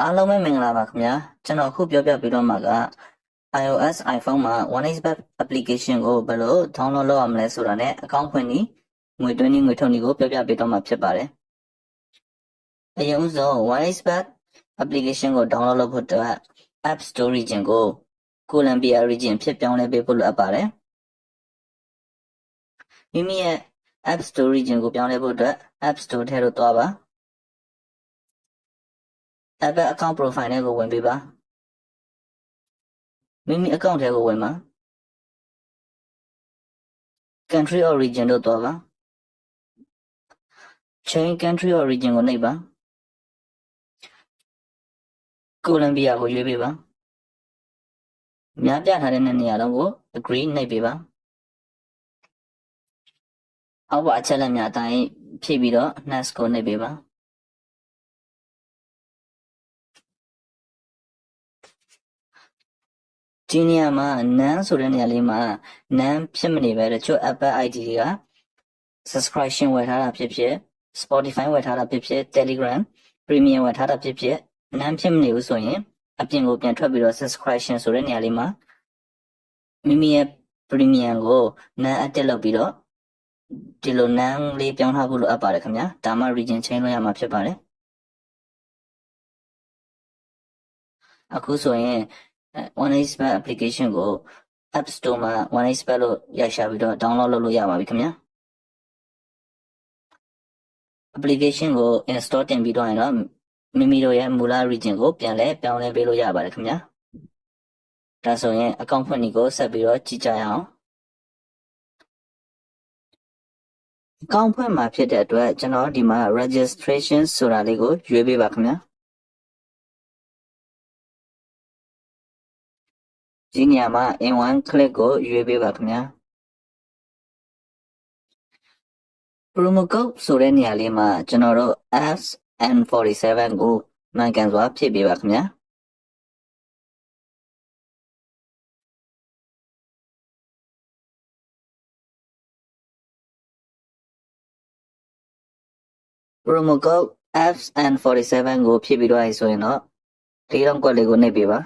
အားလုံးပဲမင်္ဂလာပါခင်ဗျာကျွန်တော်အခုပြောပြပေးတော့မှာက iOS iPhone မှာ OneXBet application ကိုဘယ်လို download လုပ်ရမလဲဆိုတာနဲ့အကောင့်ဖွင့်ပြီးငွေသွင်းပြီးငွေထုတ်နည်းကိုပြောပြပေးတော့မှာဖြစ်ပါတယ်အရင်ဦးဆုံး OneXBet application ကို download လုပ်ဖို့အတွက် App Store region ကို Columbia region ဖြစ်ပြောင်းလဲပေးဖို့လိုအပ်ပါတယ်မိမိရဲ့ App Store region ကိုပြောင်းလဲဖို့အတွက် App Store ထဲကိုသွားပါ Apple account profile နဲ့ကိုဝင်ပေးပါမိမိ account ထဲကိုဝင်ပါ country or region တို့သွားပါ change country or region ကိုနှိပ်ပါ Colombia ကိုရွေးပေးပါများပြထားတဲ့နေရာလုံးကို agree နှိပ်ပေးပါအောက်ပါအချက်လက်များအတိုင်းဖြည့်ပြီးတော့ next ကိုနှိပ်ပေးပါ ဒီနေရာမှာ none ဆိုတဲ့နေရာလေးမှာ none ဖြစ်မနေပဲတချို့ Apple ID တွေက subscription ဝယ်ထားတာဖြစ်ဖြစ် Spotify ဝယ်ထားတာဖြစ်ဖြစ် Telegram Premium ဝယ်ထားတာဖြစ်ဖြစ် none ဖြစ်မနေဘူးဆိုရင်အပြင်ကိုပြန်ထွက်ပြီးတော့ subscription ဆိုတဲ့နေရာလေးမှာမိမိရဲ့ Premium ကို none အတက်လုပ်ပြီးတော့ဒီလို none လေးပြောင်းထားဖို့လိုအပ်ပါတယ်ခင်ဗျာဒါမှ region change လုပ်ရမှာဖြစ်ပါတယ်အခုဆိုရင် OneXBet application ကို App Store မှာ OneXBet လို့ရရှာပြီးတော့ download လုပ်လို့ရပါပြီခင်ဗျာ application ကို install တင်ပြီးတော့ရင်တော့မိမိတို့ရဲ့မူလ region ကိုပြန်လဲပြောင်းလဲပေးလို့ရပါတယ်ခင်ဗျာဒါဆိုရင် account ဖွင့်နည်းကိုဆက်ပြီးတော့ကြည့်ကြရအောင် account ဖွင့်မှာဖြစ်တဲ့အတွက်ကျွန်တော်ဒီမှာ registration ဆိုတာလေးကိုရွေးပေးပါခင်ဗျာ ဒီနေရာမှာ in one click ကိုရွေးပေးပါခင်ဗျာ promo code ဆိုတဲ့နေရာလေးမှာကျွန်တော်တို့ SN47 ကိုမှန်ကန်စွာဖြည့်ပေးပါခင်ဗျာ promo code FN47 ကိုဖြည့်ပြီးတော့ရဆိုရင်တော့လေးတော့ကွက်လေးကိုနှိပ်ပေးပါ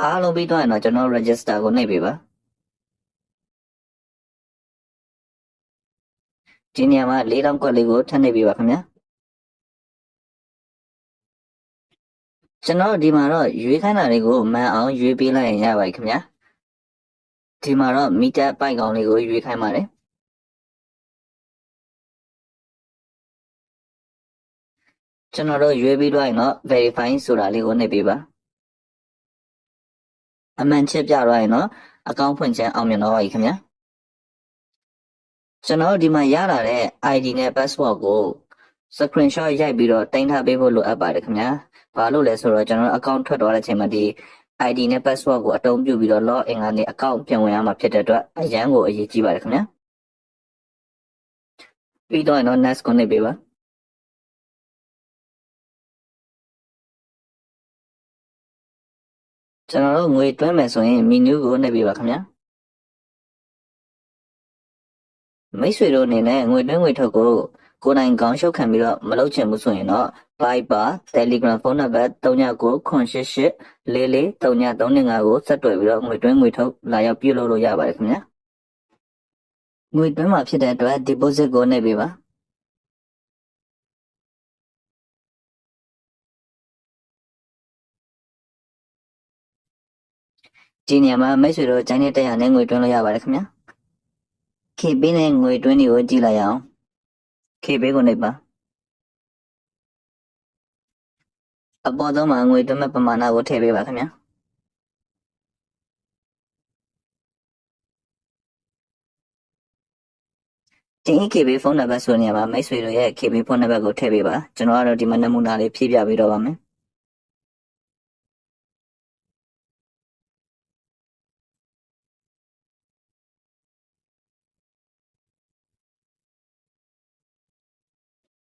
အားလုံးပြီးတော့ရင်တော့ကျွန်တော် register ကိုနှိပ်ပေးပါဒီနေရာမှာလေးတော့ကွက်လေးကိုထပ်နှိပ်ပေးပါခင်ဗျာကျွန်တော်ဒီမှာတော့ရွေးခိုင်းတာလေးကိုမှန်အောင်ရွေးပေးလိုက်ရင်ရပါတယ်ခင်ဗျာဒီမှာတော့မီတာပိုက်ကောင်လေးကိုရွေးခိုင်းပါတယ်ကျွန်တော်တို့ရွေးပြီးတော့ရင်တော့ verify ဆိုတာလေးကိုနှိပ်ပေးပါ အမှန်ချစ်ပြတော့ရင်တော့အကောင့်ဖွင့်ခြင်းအောင်မြင်တော့ပါပြီခင်ဗျာကျွန်တော်ဒီမှာရလာတဲ့ ID နဲ့ password ကို screenshot ရိုက်ပြီးတော့တင်ထားပေးဖို့လိုအပ်ပါတယ်ခင်ဗျာဘာလို့လဲဆိုတော့ကျွန်တော် account ထွက်သွားတဲ့အချိန်မှာဒီ ID နဲ့ password ကိုအတုံးပြုပြီးတော့ login ကနေ account ပြန်ဝင်ရမှာဖြစ်တဲ့အတွက်အရန်ကိုအရေးကြီးပါတယ်ခင်ဗျာပြီးတော့ရင်တော့ next ကိုနှိပ်ပေး ကျွန်တော်တို့ငွေတွင်းမယ်ဆိုရင် menu ကိုနှိပ်ပေးပါခင်ဗျာမိတ်ဆွေတို့အနေနဲ့ငွေတွင်းငွေထုတ်ကိုကိုယ်တိုင်ကောင်းရှုပ်ခံပြီးတော့မလုပ်ချင်ဘူးဆိုရင်တော့ Viber Telegram ဖုန်းနံပါတ်3998844325ကိုဆက်သွယ်ပြီးတော့ငွေတွင်းငွေထုတ်လာရောက်ပြုလုပ်လို့ရပါတယ်ခင်ဗျာငွေတွင်းမှာဖြစ်တဲ့အတွက် deposit ကိုနှိပ်ပေးပါ ဒီနေရာမှာမိတ်ဆွေတို့ကျန်းတဲ့တရားနဲ့ငွေတွင်းလို့ရပါတယ်ခင်ဗျာ KB နဲ့ငွေတွင်းတွေကိုကြည့်လိုက်အောင် KB ကိုနှိပ်ပါအပေါ်ဆုံးမှာငွေတွင်းမဲ့ပမာဏကိုထည့်ပေးပါခင်ဗျာဒီ KB ဖုန်းနံပါတ်ဆိုနေရာမှာမိတ်ဆွေတို့ရဲ့ KB ဖုန်းနံပါတ်ကိုထည့်ပေးပါကျွန်တော်ကတော့ဒီမှာနမူနာလေးဖြည့်ပြပေးတော့ပါမယ်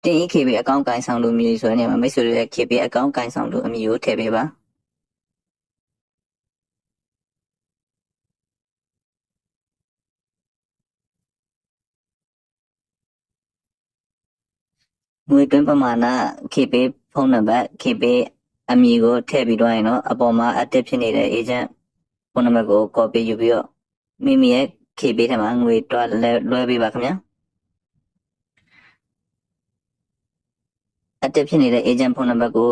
တင် KB အကောင့်ကိုင်ဆောင်လို့မြည်ဆိုတဲ့နေရာမှာမိတ်ဆွေတို့ရဲ့ KB အကောင့်ကိုင်ဆောင်လို့အမည်ကိုထည့်ပေးပါငွေတွင်းပမာဏ KP ဖုန်းနံပါတ် KP အမည်ကိုထည့်ပြီးတော့ရင်တော့အပေါ်မှာ active ဖြစ်နေတဲ့ agent ဖုန်းနံပါတ်ကို copy ယူပြီးတော့မိမိရဲ့ KP ထဲမှာငွေတွားလဲလွှဲပေးပါခင်ဗျာ active ဖြစ်နေတဲ့ agent ဖုန်းနံပါတ်ကို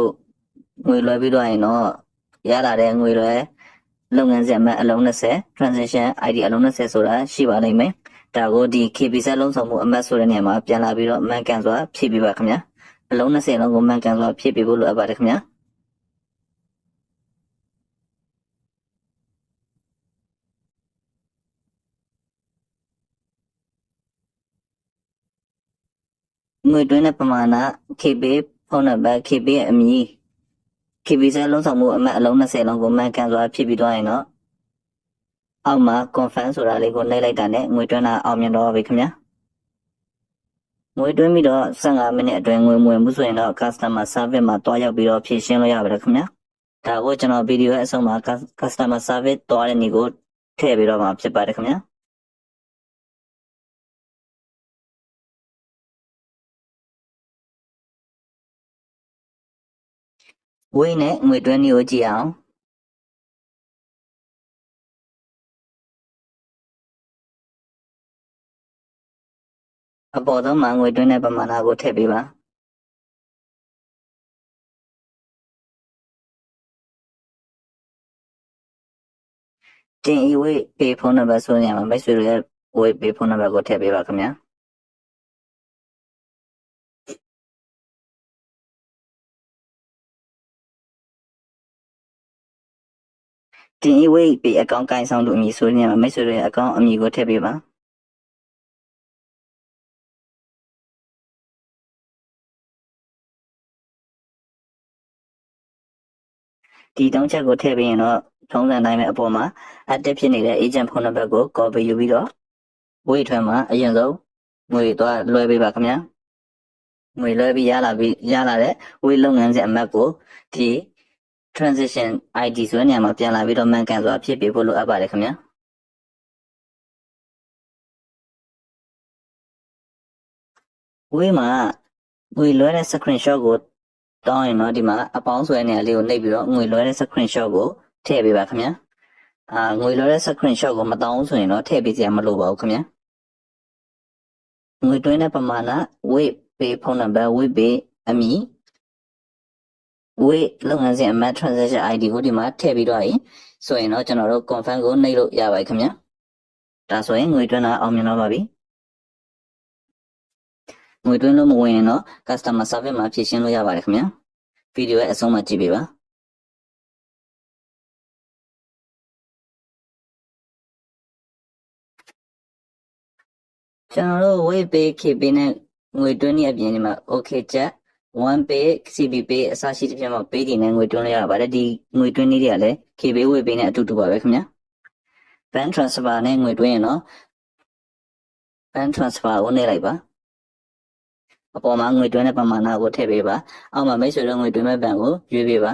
ငွေလွှဲပြီးတော့ရင်တော့ရလာတဲ့ငွေလွှဲလုပ်ငန်းစဉ်အမှတ်အလုံး20 transaction ID အလုံး20ဆိုတာရှိပါလိမ့်မယ်ဒါကိုဒီ KP ဆက်လုံးဆောင်မှုအမှတ်ဆိုတဲ့နေရာမှာပြန်လာပြီးတော့မှန်ကန်စွာဖြည့်ပေးပါခင်ဗျာအလုံး20လုံးကိုမှန်ကန်စွာဖြည့်ပေးဖို့လိုအပ်ပါတယ်ခင်ဗျာ ငွေတွင်းတဲ့ပမာဏ KB ဖုန်းနံပါတ် KB ရဲ့အမည် KB ဆက်လုံးဆောင်မှုအမှတ်အလုံး20လုံးကိုမှန်ကန်စွာဖြည့်ပြီးတော့ရင်တော့အောက်မှာ confirm ဆိုတာလေးကိုနှိပ်လိုက်တာနဲ့ငွေတွင်းတာအောင်မြင်တော့ပြီခင်ဗျာငွေတွင်းပြီးတော့15မိနစ်အတွင်းငွေမဝင်ဘူးဆိုရင်တော့ customer service မှာတွားရောက်ပြီးတော့ဖြည့်ရှင်းလို့ရပါတယ်ခင်ဗျာဒါကိုကျွန်တော်ဗီဒီယိုရဲ့အဆုံးမှာ customer service တွားတဲ့နေကိုထည့်ပြီးတော့မှာဖြစ်ပါတယ်ခင်ဗျာ ဝိတ်နဲ့ငွေတွင်းမျိုးကြည့်အောင်အပေါ်ဆုံးမှာငွေတွင်းတဲ့ပမာဏကိုထည့်ပေးပါတင်ဤဝိတ်ပေဖုန်းနံပါတ်ဆိုရင်မှာမိတ်ဆွေတွေရဲ့ဝိတ်ပေဖုန်းနံပါတ်ကိုထည့်ပေးပါခင်ဗျာ တင်ဤဝိတ်ပေအကောင့်ကိုင်ဆောင်လို့အမည်ဆိုရင်မှာမိတ်ဆွေတွေရဲ့အကောင့်အမည်ကိုထည့်ပေးပါဒီတောင်းချက်ကိုထည့်ပေးရင်တော့ထုံးစံတိုင်းပဲအပေါ်မှာ active ဖြစ်နေတဲ့ agent ဖုန်းနံပါတ်ကို copy ယူပြီးတော့ဝေးထွန်းမှာအရင်ဆုံးငွေသွားလွှဲပေးပါခင်ဗျာငွေလွှဲပြီးရလာပြီးရလာတဲ့ဝေးလုပ်ငန်းစဉ်အမှတ်ကိုဒီ transition ID ဆိုတဲ့နေရာမှာပြန်လာပြီးတော့မှန်ကန်စွာဖြစ်ပေးဖို့လိုအပ်ပါတယ်ခင်ဗျာဝေးမှာငွေလွှဲတဲ့ screenshot ကိုတောင်းရင်တော့ဒီမှာအပေါင်းဆွဲနေရာလေးကိုနှိပ်ပြီးတော့ငွေလွှဲတဲ့ screenshot ကိုထည့်ပေးပါခင်ဗျာအာငွေလွှဲတဲ့ screenshot ကိုမတောင်းဘူးဆိုရင်တော့ထည့်ပေးစရာမလိုပါဘူးခင်ဗျာငွေတွင်းတဲ့ပမာဏ weight pay ဖုန်းနံပါတ် weight pay အမည် weight လုပ်ငန်းစဉ်အမှတ် transaction ID ကိုဒီမှာထည့်ပြီးတော့ရင်ဆိုရင်တော့ကျွန်တော်တို့ confirm ကိုနှိပ်လို့ရပါတယ်ခင်ဗျာဒါဆိုရင်ငွေတွင်းတာအောင်မြင်တော့ပါပြီငွေတွင်းလို့မဝင်ရင်တော့ customer service မှာဖြည့်ရှင်းလို့ရပါတယ်ခင်ဗျာဗီဒီယိုရဲ့အဆုံးမှာကြည့်ပေးပါကျွန်တော်တို့ weight pay KP နဲ့ငွေတွင်းနည်းအပြင်ဒီမှာ okay ချ က် one pay CB pay အစရှိသဖြင့်မှာ pay တွေနဲ့ငွေတွင်းလို့ရပါတယ်ဒီငွေတွင်းနည်းတွေကလည်း KB weight pay နဲ့အတူတူပါပဲခင်ဗျာ bank transfer နဲ့ငွေတွင်းရင်တော့ bank transfer ကိုနှိပ်လိုက်ပါအပေါ်မှာငွေတွင်းတဲ့ပမာဏကိုထည့်ပေးပါအောက်မှာမိတ်ဆွေတို့ငွေတွင်းမဲ့ဘဏ်ကိုရွေးပေးပါ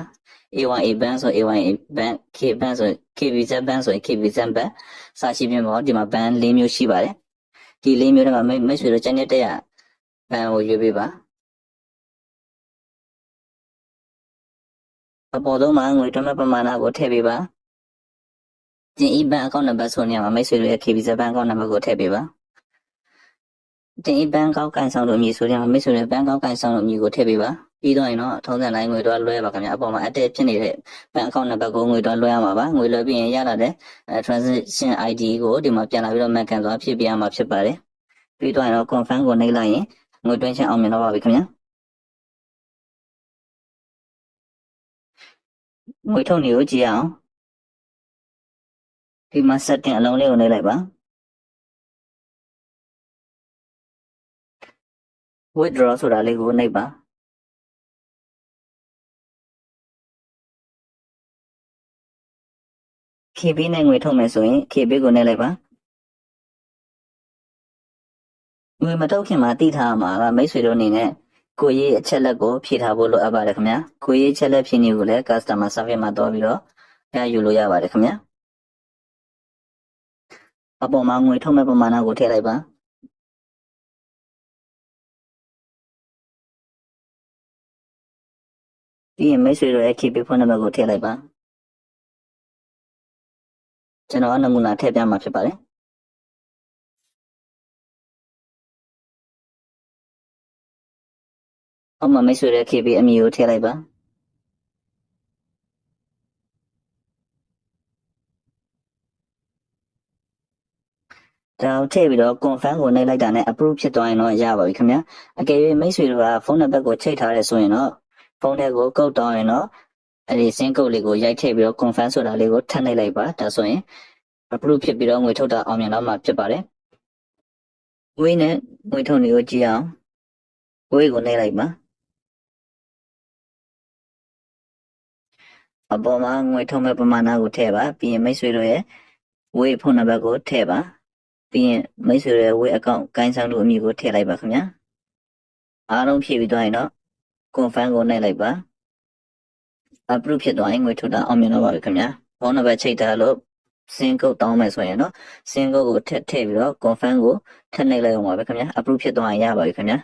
A1A bank ဆို A1A bank K bank ဆို KBZ bank ဆိုရင် KBZ bank စရှိပြင်ပေါ့ဒီမှာဘဏ်၄မျိုးရှိပါတယ်ဒီ၄မျိုးထဲမှာမိတ်မိတ်ဆွေတို့ကျန်တဲ့ရဘဏ်ကိုရွေးပေးပါ အပေါ်ဆုံးမှာငွေတွင်းမဲ့ပမာဏကိုထည့်ပေးပါကျင် e bank account number ဆိုနေရာမှာမိတ်ဆွေတို့ရဲ့ KBZ bank account number ကိုထည့်ပေးပါတင်ဘန်ကောက်ကန်ဆောင်လို့အမည်ဆိုရင်မိတ်ဆွေတွေဘန်ကောက်ကန်ဆောင်လို့အမည်ကိုထည့်ပေးပါပြီးတော့ရင်တော့ထုံးစံတိုင်းငွေတော့လွှဲပါခင်ဗျအပေါ်မှာ active ဖြစ်နေတဲ့ဘန်အကောင့်နံပါတ်ကိုငွေတော့လွှဲရမှာပါငွေလွှဲပြီးရင်ရလာတဲ့ transaction ID ကိုဒီမှာပြန်လာပြီးတော့မှတ်ကန်သွားဖြည့်ပြရမှာဖြစ်ပါတယ်ပြီးတော့ရင်တော့ confirm ကိုနှိပ်လိုက်ရင်ငွေတွင်းချင်းအောင်မြင်တော့ပါပြီခင်ဗျ ငွေထုတ်နေကိုကြည့်အောင်ဒီမှာ setting အလုံးလေးကိုနှိပ်လိုက်ပါ withdraw ဆိုတာလေးကိုနှိပ်ပါ KB နဲ့ငွေထုတ်မယ်ဆိုရင် KB ကိုနှိပ်လိုက်ပါငွေမထုတ်ခင်မှာတိထားမှာကမိတ်ဆွေတို့အနေနဲ့ ကိုရေးအချက်လက်ကိုဖြည့်ထားဖို့လိုအပ်ပါတယ်ခင်ဗျာကိုရေးအချက်လက်ဖြည့်နေကိုလည်း customer service မှာတော့ပြီးတော့ရယူလို့ရပါတယ်ခင်ဗျာအပေါ်မှာငွေထုတ်မဲ့ပမာဏကိုထည့်လိုက်ပါပြီးရင်မိတ်ဆွေတို့ရဲ့ KB ဖုန်းနံပါတ်ကိုထည့်လိုက်ပါကျွန်တော်အနမူနာထည့်ပြမှာဖြစ်ပါတယ် အောက်မှာမိတ်ဆွေရဲ့ KB အမည်ကိုထည့်လိုက်ပါဒါကိုထည့်ပြီးတော့ confirm ကိုနှိပ်လိုက်တာနဲ့ approve ဖြစ်သွားရင်တော့ရပါပြီခင်ဗျာအကယ်၍မိတ်ဆွေတို့ကဖုန်းနံပါတ်ကိုချိန်ထားရဲဆိုရင်တော့ဖုန်းထဲကိုကုတ်တောင်းရင်တော့အဲ့ဒီစင်းကုတ်လေးကိုရိုက်ထည့်ပြီးတော့ confirm ဆိုတာလေးကိုထပ်နှိပ်လိုက်ပါဒါဆိုရင် approve ဖြစ်ပြီးတော့ငွေထုတ်တာအောင်မြင်တော့မှာဖြစ်ပါတယ်ဝေးနဲ့ငွေထုတ်နေကိုကြည့်အောင်ဝေးကိုနှိပ်လိုက်ပါ အပေါ်မှာငွေထုတ်မဲ့ပမာဏကိုထည့်ပါပြီးရင်မိတ်ဆွေတို့ရဲ့ဝေးဖုန်းနံပါတ်ကိုထည့်ပါပြီးရင်မိတ်ဆွေရဲ့ဝေးအကောင့်ကိုင်းဆောင်တို့အမည်ကိုထည့်လိုက်ပါခင်ဗျာအားလုံးဖြည့်ပြီးသွားရင်တော့ confirm ကိုနှိပ်လိုက်ပါ approve ဖြစ်သွားရင်ငွေထုတ်တာအောင်မြင်တော့ပါပြီခင်ဗျာဖုန်းနံပါတ်ချိန်ထားလို့စင်ကုတ်တောင်းမယ်ဆိုရင်တော့စင်ကုတ်ကိုထည့်ထည့်ပြီးတော့ confirm ကိုထည့်နှိပ်လိုက်အောင်ပါပဲခင်ဗျာ approve ဖြစ်သွားရင်ရပါပြီခင်ဗျာ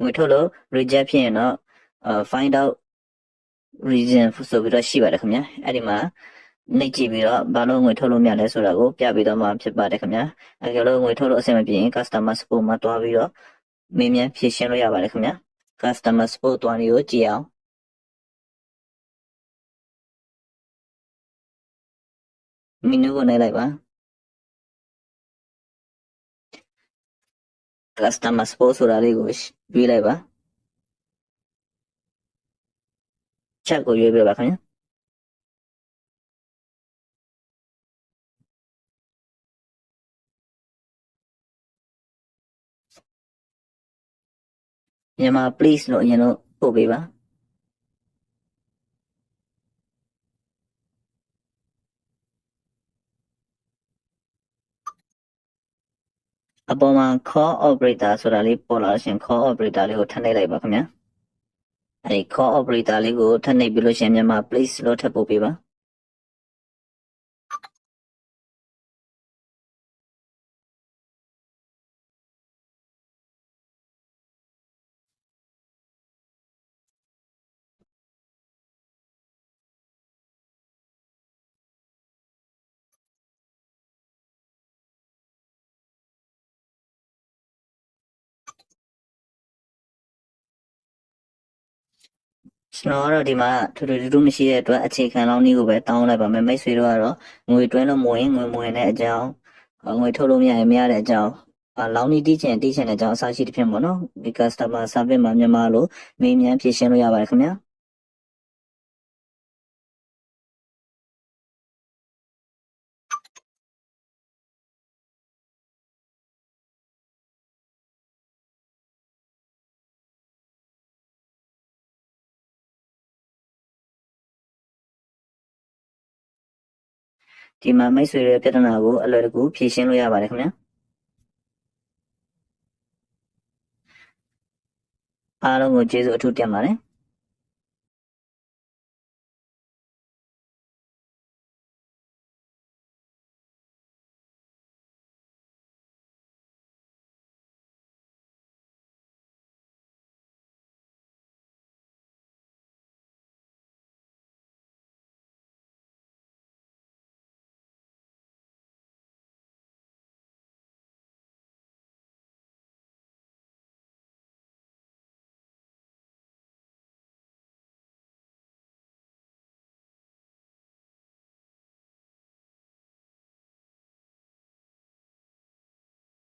ငွေထုတ်လို့ reject ဖြစ်ရင်တော့ find out reason ဆိုပြီးတော့ရှိပါတယ်ခင်ဗျာအဲ့ဒီမှာနှိပ်ကြည့်ပြီးတော့ဘာလို့ငွေထုတ်လို့မရလဲဆိုတာကိုပြပြီးတော့မှဖြစ်ပါတယ်ခင်ဗျာအဲကြောင့်ငွေထုတ်လို့အဆင်မပြေရင် customer support မှာတွားပြီးတော့မေးမြန်းဖြေရှင်းလို့ရပါတယ်ခင်ဗျာ customer support တွားနေကိုကြည့်အောင်မီနူကိုနှိပ်လိုက်ပါ customer support ဆိုတာလေးကိုရွေးလိုက်ပါ ချက်ကိုရွေးပြပါခင်ဗျာမြန်မာ please လို့အရင်တော့ပို့ပေးပါအပေါ်မှာ call operator ဆိုတာလေးပေါ်လာလို့ရှရင် call operator လေးကိုထပ်နှိပ်လိုက်ပါခင်ဗျာ အဲဒီ call operator လေးကိုထပ်နှိပ်ပြီးလို့ရှရင်မြန်မာ please လို့ထပ်ပို့ပေးပါ ကျွန်တော်ကတော့ဒီမှာထူထူထူးထူးမရှိတဲ့အတွက်အခြေခံလောင်းနည်းကိုပဲတောင်းလိုက်ပါမယ်မိတ်ဆွေတို့ကတော့ငွေတွင်းလို့မဝင်ငွေမဝင်တဲ့အကြောင်းငွေထုတ်လို့မရရင်မရတဲ့အကြောင်းအလောင်းနီးတီးချင်တီးချင်တဲ့အကြောင်းအစရှိတစ်ဖြစ်ပေါ့နော်ဒီ customer service မှာမြန်မာလိုမေးမြန်းဖြေရှင်းလို့ရပါတယ်ခင်ဗျာ ဒီမှာမိတ်ဆွေရဲ့ပြဿနာကိုအလွယ်တကူဖြေရှင်းလို့ရပါတယ်ခင်ဗျာအားလုံးကိုကျေးဇူးအထူးတင်ပါတယ်